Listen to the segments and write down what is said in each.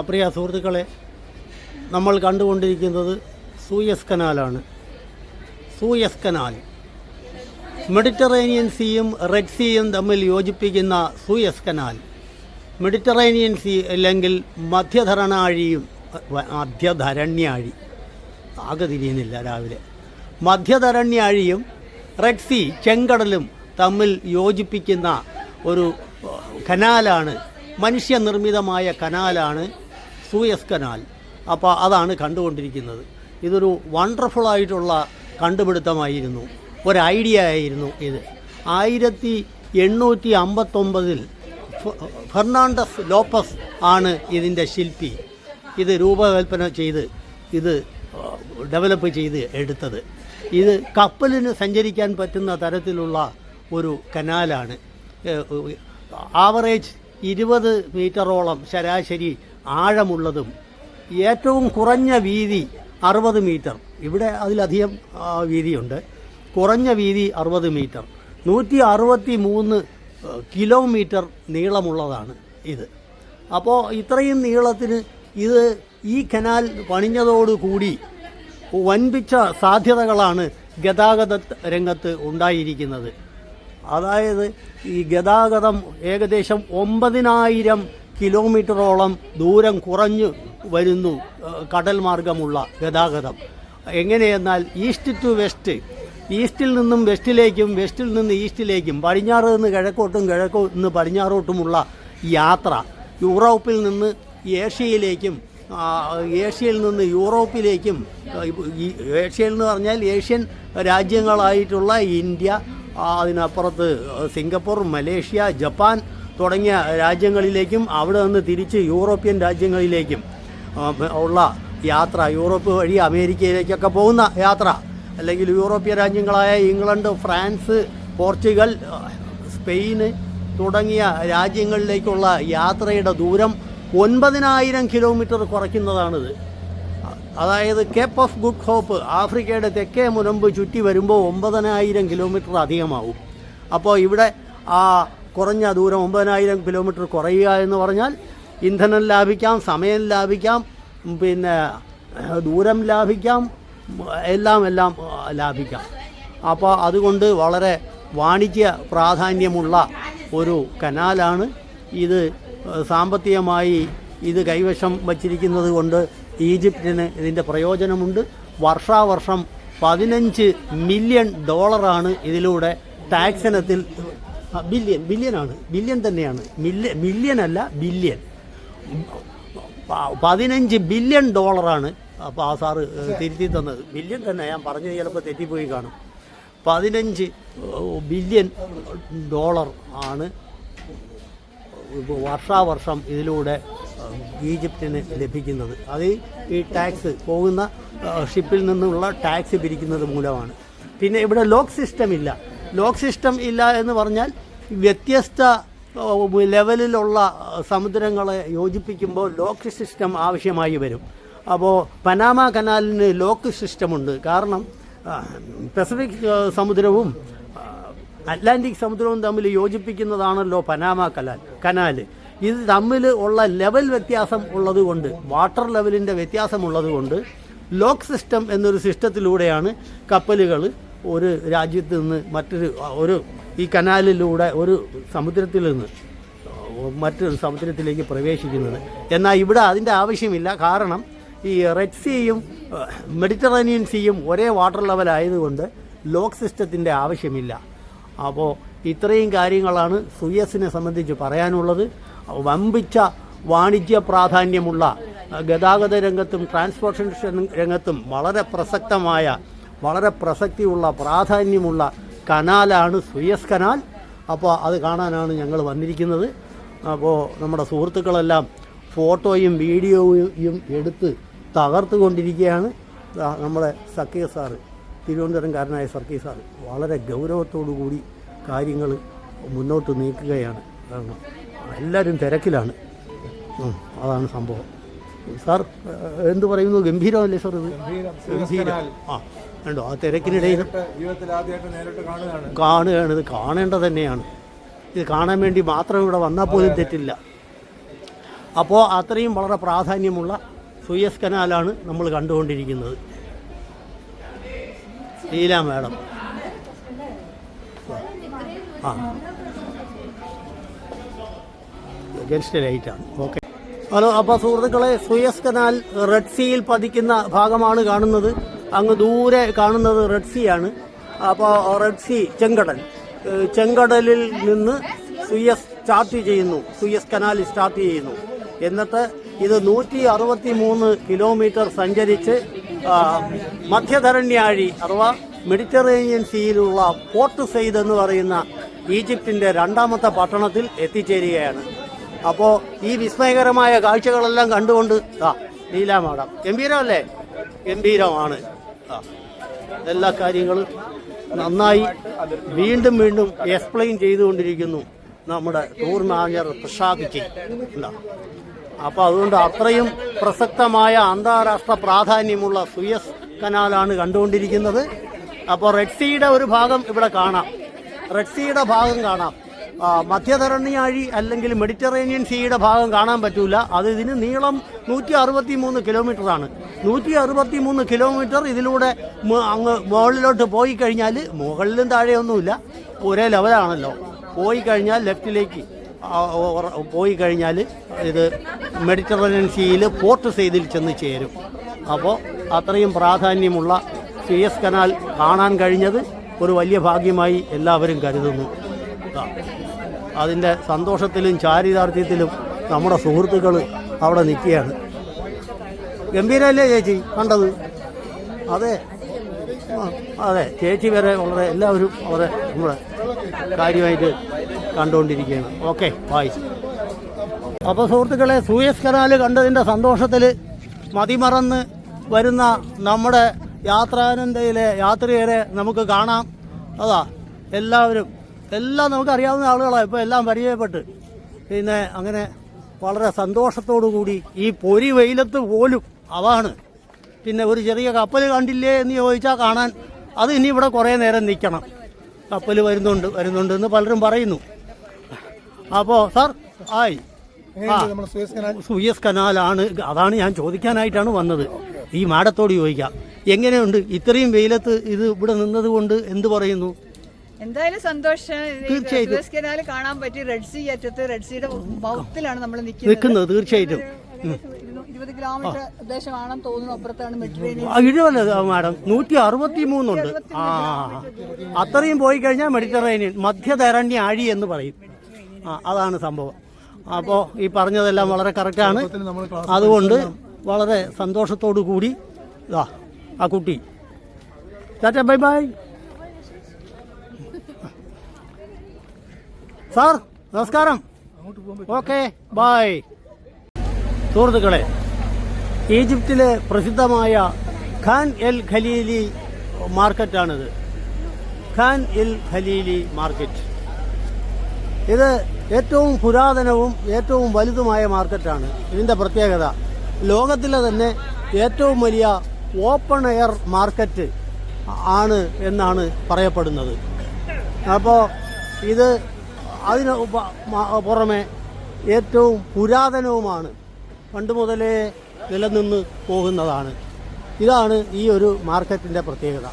പ്രിയ സുഹൃത്തുക്കളെ നമ്മൾ കണ്ടുകൊണ്ടിരിക്കുന്നത് സൂയസ് കനാലാണ്. Suez canal. മെഡിറ്ററേനിയൻ സീയും റെഡ് സീയും തമ്മിൽ യോജിപ്പിക്കുന്ന സൂയസ് കനാൽ. മെഡിറ്ററേനിയൻ സീ അല്ലെങ്കിൽ മധ്യധരണാഴിയും മധ്യധരണ്യാഴി. ആകെ തിരിയുന്നില്ല രാവിലെ. മധ്യധരണ്യാഴിയും റെഡ് സീ ചെങ്കടലും തമ്മിൽ യോജിപ്പിക്കുന്ന ഒരു കനാലാണ് മനുഷ്യനിർമ്മിതമായ കനാലാണ് സൂയസ് കനാൽ അപ്പോൾ അതാണ് കണ്ടുകൊണ്ടിരിക്കുന്നത്. ഇതൊരു വണ്ടർഫുൾ ആയിട്ടുള്ള കണ്ടുപിടുത്തമായിരുന്നു. ഒരു ഐഡിയ ആയിരുന്നു ഇത്. ആയിരത്തി എണ്ണൂറ്റി അമ്പത്തൊമ്പതിൽ ഫെർണാണ്ടസ് ലോപ്പസ് ആണ് ഇതിന്റെ ശില്പി. ഇത് രൂപകൽപ്പന ചെയ്ത് ഇത് ഡെവലപ്പ് ചെയ്ത് എടുത്തത്. ഇത് കപ്പലിന് സഞ്ചരിക്കാൻ പറ്റുന്ന തരത്തിലുള്ള ഒരു കനാലാണ്. ആവറേജ് ഇരുപത് മീറ്ററോളം ശരാശരി ആഴമുള്ളതും ഏറ്റവും കുറഞ്ഞ വീതി അറുപത് മീറ്റർ. ഇവിടെ അതിലധികം വീതിയുണ്ട്. കുറഞ്ഞ വീതി അറുപത് മീറ്റർ. നൂറ്റി അറുപത്തി മൂന്ന് കിലോമീറ്റർ നീളമുള്ളതാണ് ഇത്. അപ്പോൾ ഇത്രയും നീളത്തിന് ഇത് ഈ കനാൽ പണിഞ്ഞതോടുകൂടി വൻപിച്ച സാധ്യതകളാണ് ഗതാഗത രംഗത്ത് ഉണ്ടായിരിക്കുന്നത്. അതായത് ഈ ഗതാഗതം ഏകദേശം ഒമ്പതിനായിരം കിലോമീറ്ററോളം ദൂരം കുറഞ്ഞു വരുന്നു കടൽ മാർഗമുള്ള ഗതാഗതം. എങ്ങനെയെന്നാൽ ഈസ്റ്റ് ടു വെസ്റ്റ് ഈസ്റ്റിൽ നിന്നും വെസ്റ്റിലേക്കും വെസ്റ്റിൽ നിന്ന് ഈസ്റ്റിലേക്കും പടിഞ്ഞാറ് നിന്ന് കിഴക്കോട്ടും കിഴക്കോ നിന്ന് പടിഞ്ഞാറോട്ടുമുള്ള യാത്ര യൂറോപ്പിൽ നിന്ന് ഏഷ്യയിലേക്കും ഏഷ്യയിൽ നിന്ന് യൂറോപ്പിലേക്കും ഏഷ്യയിൽ എന്ന് പറഞ്ഞാൽ ഏഷ്യൻ രാജ്യങ്ങളായിട്ടുള്ള ഇന്ത്യ അതിനപ്പുറത്ത് സിംഗപ്പൂർ മലേഷ്യ ജപ്പാൻ തുടങ്ങിയ രാജ്യങ്ങളിലേക്കും അവിടെ നിന്ന് തിരിച്ച് യൂറോപ്യൻ രാജ്യങ്ങളിലേക്കും ഉള്ള യാത്ര യൂറോപ്പ് വഴി അമേരിക്കയിലേക്കൊക്കെ പോകുന്ന യാത്ര അല്ലെങ്കിൽ യൂറോപ്യൻ രാജ്യങ്ങളായ ഇംഗ്ലണ്ട് ഫ്രാൻസ് പോർച്ചുഗൽ സ്പെയിന് തുടങ്ങിയ രാജ്യങ്ങളിലേക്കുള്ള യാത്രയുടെ ദൂരം ഒൻപതിനായിരം കിലോമീറ്റർ കുറയ്ക്കുന്നതാണിത്. അതായത് കേപ്പ് ഓഫ് ഗുഡ് ഹോപ്പ് ആഫ്രിക്കയുടെ തെക്കേ മുനമ്പ് ചുറ്റി വരുമ്പോൾ ഒമ്പതിനായിരം കിലോമീറ്റർ അധികമാവും. അപ്പോൾ ഇവിടെ ആ കുറഞ്ഞ ദൂരം ഒമ്പതിനായിരം കിലോമീറ്റർ കുറയുക എന്ന് പറഞ്ഞാൽ ഇന്ധനം ലാഭിക്കാം സമയം ലാഭിക്കാം പിന്നെ ദൂരം ലാഭിക്കാം എല്ലാം എല്ലാം ലാഭിക്കാം. അപ്പോൾ അതുകൊണ്ട് വളരെ വാണിജ്യ പ്രാധാന്യമുള്ള ഒരു കനാലാണ് ഇത് സാമ്പത്തികമായി ഇത് കൈവശം വച്ചിരിക്കുന്നത് കൊണ്ട് ഈജിപ്തിന് ഇതിന്റെ പ്രയോജനമുണ്ട്. വർഷാവർഷം പതിനഞ്ച് മില്യൺ ഡോളറാണ് ഇതിലൂടെ ടാക്സ് ഇനത്തിൽ ആ, ബില്യൺ ബില്യനാണ് ബില്യൻ തന്നെയാണ്. മില്യൻ മില്യൻ അല്ല ബില്യൻ പതിനഞ്ച് ബില്യൺ ഡോളറാണ് അപ്പോൾ ആ സാറ് തിരുത്തി തന്നത്. ബില്യൺ തന്നെ ഞാൻ പറഞ്ഞത് ചിലപ്പോൾ തെറ്റിപ്പോയി കാണും. പതിനഞ്ച് ബില്യൺ ഡോളർ ആണ്. വർഷാവർഷം ഇതിലൂടെ ഈജിപ്തിന് ലഭിക്കുന്നത്. അത് ഈ ടാക്സ് പോകുന്ന ഷിപ്പിൽ നിന്നുള്ള ടാക്സ് പിരിക്കുന്നത് മൂലമാണ്. പിന്നെ ഇവിടെ ലോക്ക് സിസ്റ്റം ഇല്ല. ലോക്ക് സിസ്റ്റം ഇല്ല എന്ന് പറഞ്ഞാൽ വ്യത്യസ്ത ലെവലിലുള്ള സമുദ്രങ്ങളെ യോജിപ്പിക്കുമ്പോൾ ലോക്ക് സിസ്റ്റം ആവശ്യമായി വരും. അപ്പോൾ പനാമ കനാലിന് ലോക്ക് സിസ്റ്റമുണ്ട് കാരണം പസഫിക് സമുദ്രവും അറ്റ്ലാന്റിക് സമുദ്രവും തമ്മിൽ യോജിപ്പിക്കുന്നതാണല്ലോ പനാമ കനാൽ കനാല്. ഇത് തമ്മിൽ ഉള്ള ലെവൽ വ്യത്യാസം ഉള്ളതുകൊണ്ട് വാട്ടർ ലെവലിന്റെ വ്യത്യാസമുള്ളതുകൊണ്ട് ലോക്ക് സിസ്റ്റം എന്നൊരു സിസ്റ്റത്തിലൂടെയാണ് കപ്പലുകൾ ഒരു രാജ്യത്ത് നിന്ന് മറ്റൊരു ഒരു ഈ കനാലിലൂടെ ഒരു സമുദ്രത്തിൽ നിന്ന് മറ്റൊരു സമുദ്രത്തിലേക്ക് പ്രവേശിക്കുന്നത്. എന്നാൽ ഇവിടെ അതിന്റെ ആവശ്യമില്ല. കാരണം ഈ റെഡ് സീയും മെഡിറ്ററേനിയൻ സീയും ഒരേ വാട്ടർ ലെവലായതുകൊണ്ട് ലോക്ക് സിസ്റ്റത്തിന്റെ ആവശ്യമില്ല. അപ്പോൾ ഇത്രയും കാര്യങ്ങളാണ് സുയസിനെ സംബന്ധിച്ച് പറയാനുള്ളത്. വമ്പിച്ച വാണിജ്യ പ്രാധാന്യമുള്ള ഗതാഗത രംഗത്തും ട്രാൻസ്പോർട്ടേഷൻ രംഗത്തും വളരെ പ്രസക്തമായ വളരെ പ്രസക്തിയുള്ള പ്രാധാന്യമുള്ള കനാലാണ് സുയസ് കനാൽ. അപ്പോൾ അത് കാണാനാണ് ഞങ്ങൾ വന്നിരിക്കുന്നത്. അപ്പോൾ നമ്മുടെ സുഹൃത്തുക്കളെല്ലാം ഫോട്ടോയും വീഡിയോയും എടുത്ത് തകർത്തുകൊണ്ടിരിക്കുകയാണ്. നമ്മുടെ സക്കീർ സാറ് തിരുവനന്തപുരംകാരനായ സർക്കീർ സാറ് വളരെ ഗൗരവത്തോടു കൂടി കാര്യങ്ങൾ മുന്നോട്ട് നീക്കുകയാണ്. കാരണം എല്ലാവരും തിരക്കിലാണ്. അതാണ് സംഭവം. സാർ എന്ത് പറയുന്നു? ഗംഭീരമല്ലേ സാർ ഇത്? ഗംഭീരം. ആ. കണ്ടോ? ആ തിരക്കിനിടയിൽ കാണുകയാണ്. ഇത് കാണേണ്ടത് തന്നെയാണ്. ഇത് കാണാൻ വേണ്ടി മാത്രം ഇവിടെ വന്നാൽ പോലും തെറ്റില്ല. അപ്പോൾ അത്രയും വളരെ പ്രാധാന്യമുള്ള സുയസ് കനാലാണ് നമ്മൾ കണ്ടുകൊണ്ടിരിക്കുന്നത്. ലീല മാഡം. ആ. ഗസ്റ്റ് ലൈറ്റാണ് ഓക്കെ ഹലോ അപ്പോൾ സുഹൃത്തുക്കളെ സുയസ് കനാൽ റെഡ് സീയിൽ പതിക്കുന്ന ഭാഗമാണ് കാണുന്നത്. അങ്ങ് ദൂരെ കാണുന്നത് റെഡ് സീ ആണ്. അപ്പോൾ റെഡ് സീ ചെങ്കടൽ. ചെങ്കടലിൽ നിന്ന് സുയസ് സ്റ്റാർട്ട് ചെയ്യുന്നു. സുയസ് കനാൽ സ്റ്റാർട്ട് ചെയ്യുന്നു. എന്നിട്ട് ഇത് നൂറ്റി അറുപത്തി മൂന്ന് കിലോമീറ്റർ സഞ്ചരിച്ച് മധ്യധരണ്യാഴി അഥവാ മെഡിറ്ററേനിയൻ സീയിലുള്ള പോർട്ട് സെയ്ദ് എന്ന് പറയുന്ന ഈജിപ്തിന്റെ രണ്ടാമത്തെ പട്ടണത്തിൽ എത്തിച്ചേരുകയാണ്. അപ്പോൾ ഈ വിസ്മയകരമായ കാഴ്ചകളെല്ലാം കണ്ടുകൊണ്ട് ആ ലീല മാഡം ഗംഭീരമല്ലേ? ഗംഭീരമാണ്. എല്ലാ കാര്യങ്ങളും നന്നായി വീണ്ടും വീണ്ടും എക്സ്പ്ലെയിൻ ചെയ്തുകൊണ്ടിരിക്കുന്നു നമ്മുടെ ടൂർ മാനേജർ പ്രശാഖിക്ക് അപ്പോൾ അതുകൊണ്ട് അത്രയും പ്രസക്തമായ അന്താരാഷ്ട്ര പ്രാധാന്യമുള്ള സുയസ് കനാലാണ് കണ്ടുകൊണ്ടിരിക്കുന്നത്. അപ്പോൾ റെഡ് സീയുടെ ഒരു ഭാഗം ഇവിടെ കാണാം. റെഡ് സീയുടെ ഭാഗം കാണാം. മധ്യധരണ്യാഴി അല്ലെങ്കിൽ മെഡിറ്ററേനിയൻ സീയുടെ ഭാഗം കാണാൻ പറ്റൂല. അത് ഇതിന് നീളം നൂറ്റി അറുപത്തി മൂന്ന് കിലോമീറ്റർ ആണ്. നൂറ്റി അറുപത്തി മൂന്ന് കിലോമീറ്റർ ഇതിലൂടെ അങ്ങ് മുകളിലോട്ട് പോയി കഴിഞ്ഞാൽ മുകളിലും താഴെയൊന്നുമില്ല. ഒരേ ലെവലാണല്ലോ പോയി കഴിഞ്ഞാൽ ലെഫ്റ്റിലേക്ക് പോയി കഴിഞ്ഞാൽ ഇത് മെഡിറ്ററേനിയൻ സീയിൽ പോർട്ട് സെയ്തിൽ ചെന്ന് ചേരും. അപ്പോൾ അത്രയും പ്രാധാന്യമുള്ള സിയസ് കനാൽ കാണാൻ കഴിഞ്ഞത് ഒരു വലിയ ഭാഗ്യമായി എല്ലാവരും കരുതുന്നു. അതിന്റെ സന്തോഷത്തിലും ചാരിതാർത്ഥ്യത്തിലും നമ്മുടെ സുഹൃത്തുക്കൾ അവിടെ നിൽക്കുകയാണ്. ഗംഭീരമല്ലേ ചേച്ചി കണ്ടത്? അതെ. അതെ. ചേച്ചി വരെ വളരെ എല്ലാവരും വളരെ നമ്മുടെ കാര്യമായിട്ട് കണ്ടുകൊണ്ടിരിക്കുകയാണ്. ഓക്കെ ബായ് അപ്പോൾ സുഹൃത്തുക്കളെ സൂയസ് കനാൽ കണ്ടതിന്റെ സന്തോഷത്തിൽ മതിമറന്ന് വരുന്ന നമ്മുടെ യാത്രാനന്ദയിലെ യാത്രികരെ നമുക്ക് കാണാം. അതാ എല്ലാവരും എല്ലാം നമുക്ക് അറിയാവുന്ന ആളുകളാണ് ഇപ്പോൾ എല്ലാം പരിചയപ്പെട്ട്. പിന്നെ അങ്ങനെ വളരെ സന്തോഷത്തോടു കൂടി ഈ പൊരി വെയിലത്ത് പോലും അതാണ്. പിന്നെ ഒരു ചെറിയ കപ്പൽ കണ്ടില്ലേ എന്ന് ചോദിച്ചാൽ കാണാൻ അത് ഇനി ഇവിടെ കുറേ നേരം നിൽക്കണം കപ്പൽ വരുന്നുണ്ട് വരുന്നുണ്ട് എന്ന് പലരും പറയുന്നു. അപ്പോൾ സാർ ആയി. സൂയസ് കനാലാണ്. അതാണ് ഞാൻ ചോദിക്കാനായിട്ടാണ് വന്നത്. ഈ മാഡത്തോട് ചോദിക്കാം. എങ്ങനെയുണ്ട്? ഇത്രയും വെയിലത്ത് ഇത് ഇവിടെ നിന്നതുകൊണ്ട് എന്ത് പറയുന്നു? എന്തായാലും സന്തോഷം. തീർച്ചയായിട്ടും. കനാൽ കാണാൻ പറ്റി. റെഡ് സീ അറ്റത്ത് റെഡ് സീയുടെ മൗത്തിലാണ് നമ്മൾ നിൽക്കുന്നത്. തീർച്ചയായിട്ടും. ഇരുപത് കിലോമീറ്റർ തോന്നുന്നു. അപ്പുറത്താണ് മെഡിറ്ററേനിയൻ ആ, ഇഴുവല്ല മാഡം. നൂറ്റി അറുപത്തി മൂന്നുണ്ട് ആ അത്രയും പോയി കഴിഞ്ഞാൽ മെഡിറ്ററേനിയൻ മധ്യതരണ്യ ആഴി എന്ന് പറയും. ആ അതാണ് സംഭവം. അപ്പോൾ ഈ പറഞ്ഞതെല്ലാം വളരെ കറക്റ്റാണ് ആണ്. അതുകൊണ്ട് വളരെ സന്തോഷത്തോടു കൂടി ഇതാ ആ കുട്ടി. Tata bye bye. സാർ നമസ്കാരം. ഓക്കെ ബായ് സുഹൃത്തുക്കളെ ഈജിപ്തിലെ പ്രസിദ്ധമായ Khan el Khalili മാർക്കറ്റാണിത്. Khan el Khalili market. ഇത് ഏറ്റവും പുരാതനവും ഏറ്റവും വലുതുമായ മാർക്കറ്റാണ്. ഇതിന്റെ പ്രത്യേകത ലോകത്തിലെ തന്നെ ഏറ്റവും വലിയ ഓപ്പൺ എയർ മാർക്കറ്റ് ആണ് എന്നാണ് പറയപ്പെടുന്നത്. അപ്പോൾ ഇത് അതിന് പുറമെ ഏറ്റവും പുരാതനവുമാണ് പണ്ട് മുതലേ നിലനിന്ന് പോകുന്നതാണ്. ഇതാണ് ഈ ഒരു മാർക്കറ്റിന്റെ പ്രത്യേകത.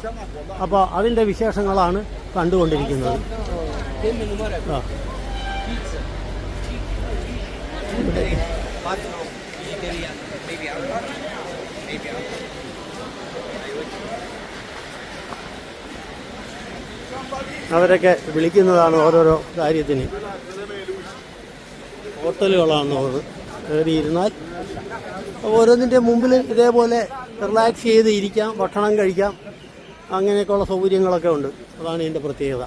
അപ്പോൾ അതിന്റെ വിശേഷങ്ങളാണ് കണ്ടുകൊണ്ടിരിക്കുന്നത്. ആ. അവരൊക്കെ വിളിക്കുന്നതാണ് ഓരോരോ കാര്യത്തിന്. ഹോട്ടലുകളാണ് അവർ കയറിയിരുന്നാൽ ഓരോന്നിന്റെ മുമ്പിൽ ഇതേപോലെ റിലാക്സ് ചെയ്ത് ഇരിക്കാം ഭക്ഷണം കഴിക്കാം. അങ്ങനെയൊക്കെയുള്ള സൗകര്യങ്ങളൊക്കെ ഉണ്ട്. അതാണ് ഇതിന്റെ പ്രത്യേകത.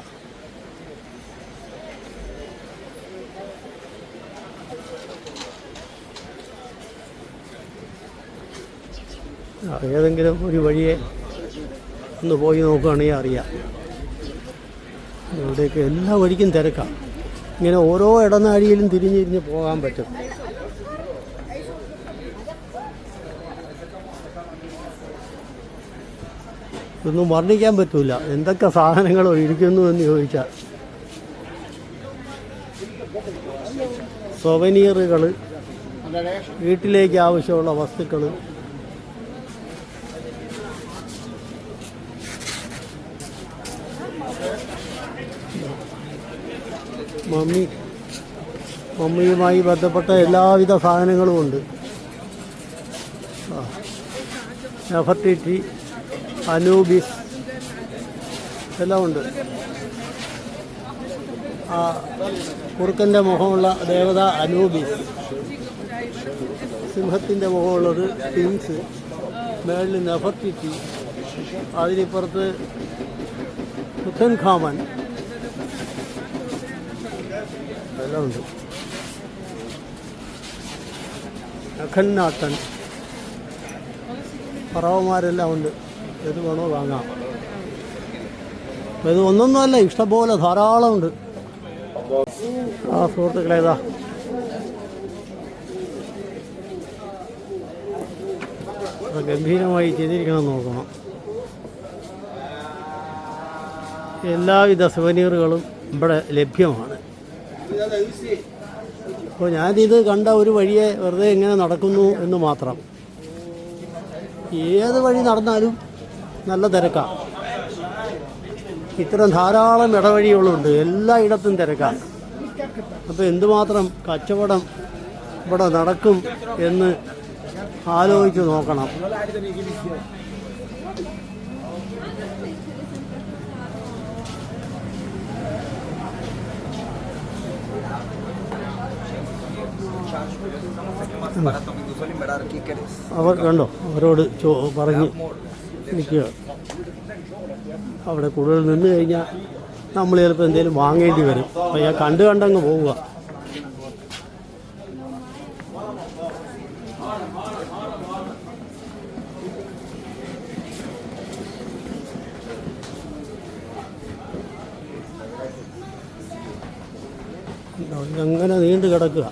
ഏതെങ്കിലും ഒരു വഴിയെ ഒന്ന് പോയി നോക്കുകയാണെങ്കിൽ അറിയാം. ഇവിടെയൊക്കെ എല്ലാ വഴിക്കും തിരക്കാം. ഇങ്ങനെ ഓരോ ഇടനാഴിയിലും തിരിഞ്ഞിരിഞ്ഞ് പോകാൻ പറ്റും. ഇതൊന്നും വർണിക്കാൻ പറ്റൂല. എന്തൊക്കെ സാധനങ്ങൾ ഇരിക്കുന്നു എന്ന് ചോദിച്ചാൽ. സൊവനീറുകൾ വീട്ടിലേക്ക് ആവശ്യമുള്ള വസ്തുക്കൾ മമ്മി മമ്മിയുമായി ബന്ധപ്പെട്ട എല്ലാവിധ സാധനങ്ങളും ഉണ്ട്. നെഫർട്ടിറ്റി അനൂബിസ് എല്ലാം ഉണ്ട്. ആ കുറുക്കന്റെ മുഖമുള്ള ദേവത അനൂബിസ്. സിംഹത്തിന്റെ മുഖമുള്ളത് സ്പിങ്സ് മേളിൽ നെഫർട്ടിറ്റി അതിനിപ്പുറത്ത് ഖാമൻ എല്ലാം ഉണ്ട്. അഖന്നാട്ടൻ പറവന്മാരെല്ലാം ഉണ്ട്. ഏത് വേണോ വാങ്ങാം. ഇത് ഒന്നൊന്നുമല്ല ഇഷ്ടംപോലെ ധാരാളമുണ്ട് ആ സുഹൃത്തുക്കളെ ഇതാ. അത് ഗംഭീരമായി ചെയ്തിരിക്കണം നോക്കണം എല്ലാവിധ സുവനീറുകളും ഇവിടെ ലഭ്യമാണ്. അപ്പോൾ ഞാനിത് കണ്ട ഒരു വഴിയെ വെറുതെ എങ്ങനെ നടക്കുന്നു എന്ന് മാത്രം. ഏത് വഴി നടന്നാലും നല്ല തിരക്കാണ് ഇത്തരം ധാരാളം ഇടവഴികളുണ്ട് എല്ലായിടത്തും തിരക്കാണ് അപ്പോൾ എന്തുമാത്രം കച്ചവടം ഇവിടെ നടക്കും എന്ന് ആലോചിച്ച് നോക്കണം. അവർ കണ്ടോ? അവരോട് പറഞ്ഞ് നിൽക്കുക അവിടെ കൂടുതൽ നിന്ന് കഴിഞ്ഞാൽ നമ്മൾ ചിലപ്പോൾ എന്തെങ്കിലും വാങ്ങേണ്ടി വരും. അപ്പോൾ കണ്ട് കണ്ടങ്ങ് പോവുക. അങ്ങനെ നീണ്ടു കിടക്കുക.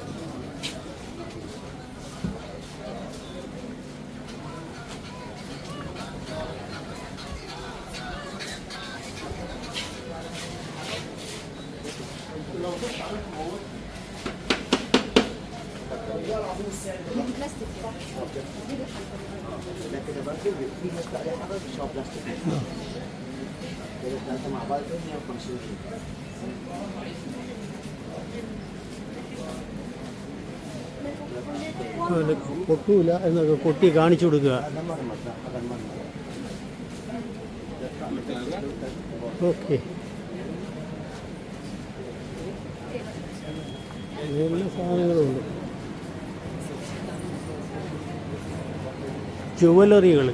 അതിന് പൊട്ടൂല എന്നൊക്കെ കൊട്ടി കാണിച്ചു കൊടുക്കുക. ഓക്കെ. എല്ലാ സാധനങ്ങളുണ്ട് ജുവലറികൾ.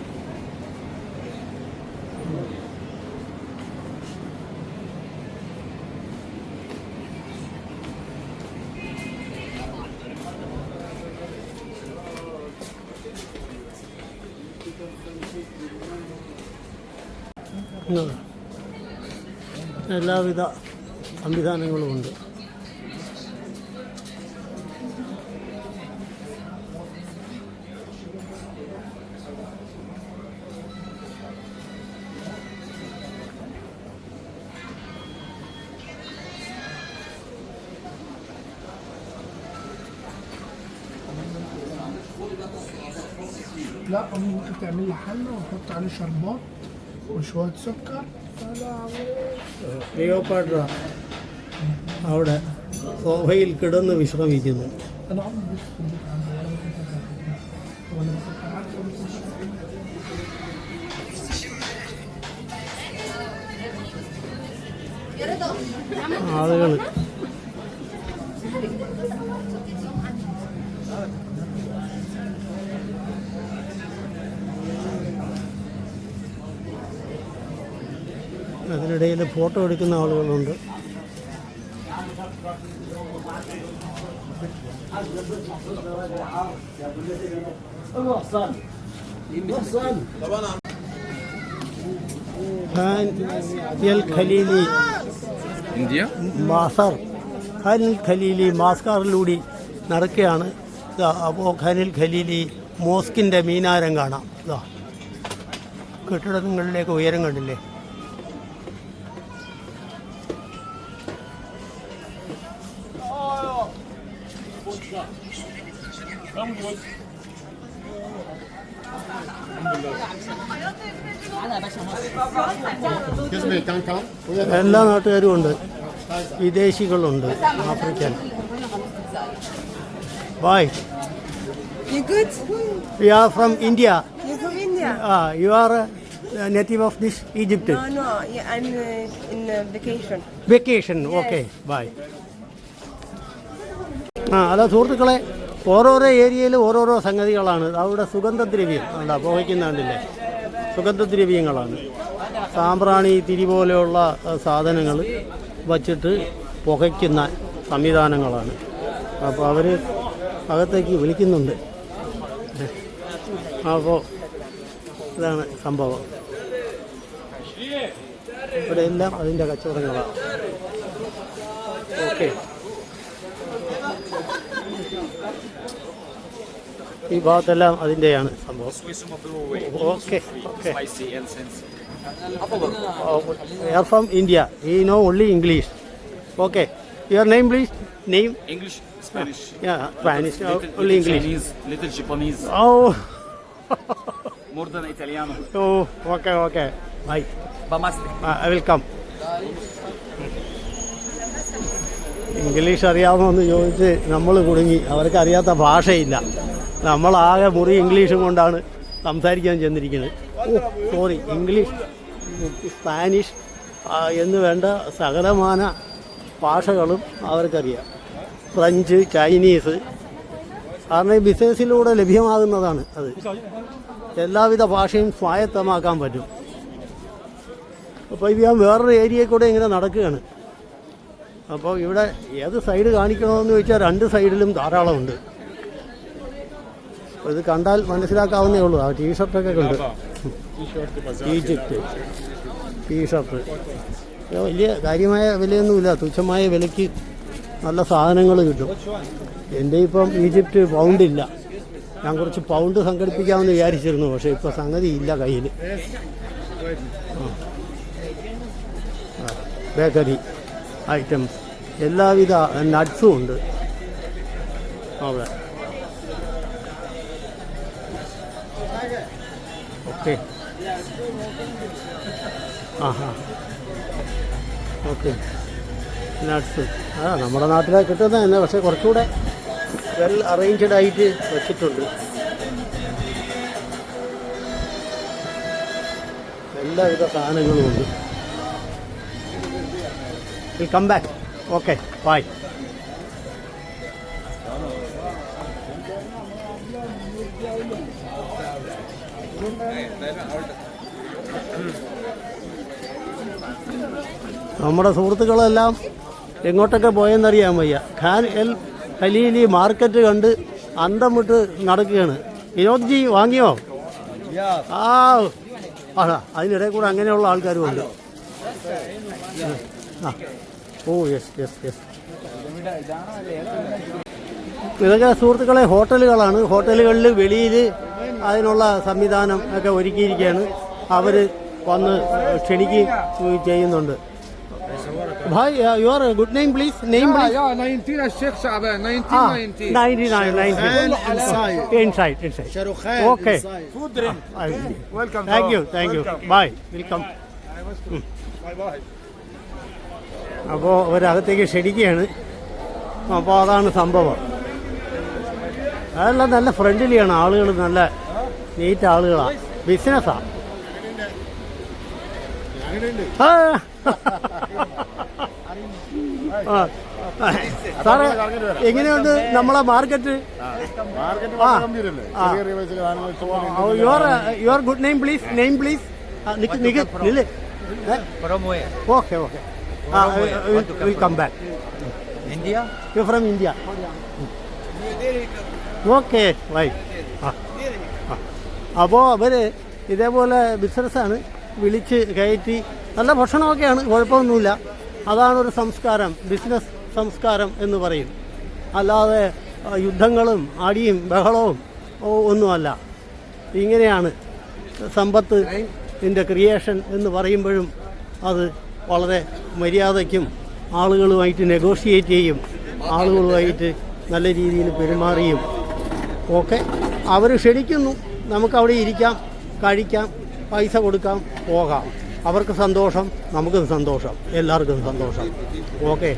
എല്ലാവിധ സംവിധാനങ്ങളും ഉണ്ട് لا ممكن تعمل لي حله وتحط عليه شربات وشويه سكر فلا ക്ലിയോപാട്ര അവിടെ സോഫയിൽ കിടന്ന് വിശ്രമിക്കുന്നു. ആളുകൾ അതിനിടയിൽ ഫോട്ടോ എടുക്കുന്ന ആളുകളുണ്ട്. എൽ ഖലീലി. മാസർ. ഖാനിൽ ഖലീലി മാസ്കാറിലൂടെ നടക്കുകയാണ്. അപ്പോൾ ഖാനിൽ ഖലീലി മോസ്കിന്റെ മീനാരം കാണാം. ഇതാ കെട്ടിടങ്ങളിലേക്ക് ഉയരം കണ്ടില്ലേ? എല്ലാ നാട്ടുകാരും ഉണ്ട്. വിദേശികളുണ്ട്. African. Bye? You are from India ആ? You are native of this Egypt No, no. Yeah, I'm uh, in uh, vacation. Vacation okay bye ആ അതാ സുഹൃത്തുക്കളെ ഓരോരോ ഏരിയയിൽ ഓരോരോ സംഗതികളാണ്. അവിടെ സുഗന്ധദ്രവ്യം അല്ല പുകയ്ക്കുന്നുണ്ടില്ലേ സുഗന്ധദ്രവ്യങ്ങളാണ്. സാമ്പ്രാണി തിരി പോലെയുള്ള സാധനങ്ങൾ വച്ചിട്ട് പുകയ്ക്കുന്ന സംവിധാനങ്ങളാണ്. അപ്പോൾ അവർ അകത്തേക്ക് വിളിക്കുന്നുണ്ട്. അപ്പോൾ ഇതാണ് സംഭവം. ഇവിടെ എല്ലാം അതിന്റെ കച്ചവടങ്ങളാണ്. ഓക്കെ. ഈ ഭാഗത്തെല്ലാം അതിന്റെയാണ് സംഭവം. Okay okay. Are from India He no only English okay your name please name English, Spanish, Spanish little, only little English Chinese, little Japanese, oh more than Italiano. Oh okay okay bye Bamaste. I will come English അറിയാമോ എന്ന് ചോദിച്ച് നമ്മൾ കുടുങ്ങി. അവർക്ക് അറിയാത്ത ഭാഷയില്ല. നമ്മളാകെ മുറി ഇംഗ്ലീഷും കൊണ്ടാണ് സംസാരിക്കാൻ ചെന്നിരിക്കുന്നത്. ഓ സോറി ഇംഗ്ലീഷ് സ്പാനിഷ് എന്ന് വേണ്ട സകലമാന ഭാഷകളും അവർക്കറിയാം. French Chinese. കാരണം ഈ ബിസിനസ്സിലൂടെ ലഭ്യമാകുന്നതാണ് അത്. എല്ലാവിധ ഭാഷയും സ്വായത്തമാക്കാൻ പറ്റും. അപ്പോൾ ഇത് ഞാൻ വേറൊരു ഏരിയയിൽ കൂടെ ഇങ്ങനെ നടക്കുകയാണ്. അപ്പോൾ ഇവിടെ ഏത് സൈഡ് കാണിക്കണമെന്ന് ചോദിച്ചാൽ രണ്ട് സൈഡിലും ധാരാളമുണ്ട്. അപ്പോൾ ഇത് കണ്ടാൽ മനസ്സിലാക്കാവുന്നേ ഉള്ളൂ. ആ ടീഷർട്ടൊക്കെ ഉണ്ട് ഈജിപ്റ്റ് ടീഷർട്ട് ഷർട്ട്. വലിയ കാര്യമായ വിലയൊന്നുമില്ല. തുച്ഛമായ വിലയ്ക്ക് നല്ല സാധനങ്ങൾ കിട്ടും. എന്റെ ഇപ്പം ഈജിപ്റ്റ് പൗണ്ടില്ല ഞാൻ കുറച്ച് പൗണ്ട് സംഘടിപ്പിക്കാമെന്ന് വിചാരിച്ചിരുന്നു. പക്ഷേ ഇപ്പോൾ സംഗതി ഇല്ല കയ്യിൽ ബേക്കറി ഐറ്റംസ് എല്ലാവിധ നട്ട്സും ഉണ്ട്. അവിടെ. ഓക്കെ. ആ ഹാ ഓക്കെ. നട്ട്സ് ആ നമ്മുടെ നാട്ടിലെ കിട്ടുന്നത് തന്നെ പക്ഷേ കുറച്ചുകൂടെ വെൽ അറേഞ്ച്ഡ് ആയിട്ട് വെച്ചിട്ടുണ്ട്. എല്ലാവിധ സാധനങ്ങളും ഉണ്ട്. Will come back okay bye നമ്മുടെ സുഹൃത്തുക്കളെല്ലാം എങ്ങോട്ടൊക്കെ പോയെന്നറിയാൻ വയ്യ ഖാൻ എൽ ഖലീലി മാർക്കറ്റ് കണ്ട് അന്തം വിട്ട് നടക്കുകയാണ്. വിനോദ് ജി വാങ്ങിയോ? ആ ആടാ അതിനിടയിൽ കൂടെ അങ്ങനെയുള്ള ആൾക്കാരും ഉണ്ട് ആ ഓ യെസ് യെസ് യെസ്. ഇതൊക്കെ സുഹൃത്തുക്കളെ ഹോട്ടലുകളാണ്. ഹോട്ടലുകളിൽ വെളിയിൽ അതിനുള്ള സംവിധാനം ഒക്കെ ഒരുക്കിയിരിക്കുകയാണ്. അവർ വന്ന് ക്ഷണിക്കുകയും ചെയ്യുന്നുണ്ട്. Bhai your good name please name please يا 19 الشيخ شعبان 19 Ah, 19 99, 90. inside. Inside, inside. Shahrukh Okay. Food drink. Welcome. Thank you, thank you. Bye. Welcome. അപ്പോൾ അവരകത്തേക്ക് ക്ഷണിക്കുകയാണ് അപ്പോൾ അതാണ് സംഭവം അതെല്ലാം നല്ല ഫ്രണ്ട്ലിയാണ് ആളുകൾ നല്ല നീറ്റ് ആളുകളാണ് ബിസിനസ്സാണ് ആ. ആ. സാറേ എങ്ങനെയുണ്ട് നമ്മളെ market. Your your good name please name please okay okay. Will come back India? You from India okay why ആ അപ്പോൾ അവർ ഇതേപോലെ ബിസിനസ്സാണ് വിളിച്ച് കയറ്റി നല്ല ഭക്ഷണമൊക്കെയാണ് കുഴപ്പമൊന്നുമില്ല. അതാണ് ഒരു സംസ്കാരം ബിസിനസ് സംസ്കാരം എന്ന് പറയും. അല്ലാതെ യുദ്ധങ്ങളും അടിയും ബഹളവും ഒന്നുമല്ല. ഇങ്ങനെയാണ് സമ്പത്ത് ഇതിന്റെ ക്രിയേഷൻ എന്ന് പറയുമ്പോഴും അത് വളരെ മര്യാദയ്ക്കും ആളുകളുമായിട്ട് നെഗോഷിയേറ്റ് ചെയ്യും. ആളുകളുമായിട്ട് നല്ല രീതിയിൽ പെരുമാറിയും. ഒക്കെ അവർ ക്ഷണിക്കുന്നു. നമുക്കവിടെ ഇരിക്കാം കഴിക്കാം പൈസ കൊടുക്കാം പോകാം. അവർക്ക് സന്തോഷം നമുക്കും സന്തോഷം എല്ലാവർക്കും സന്തോഷം. ഓക്കെ.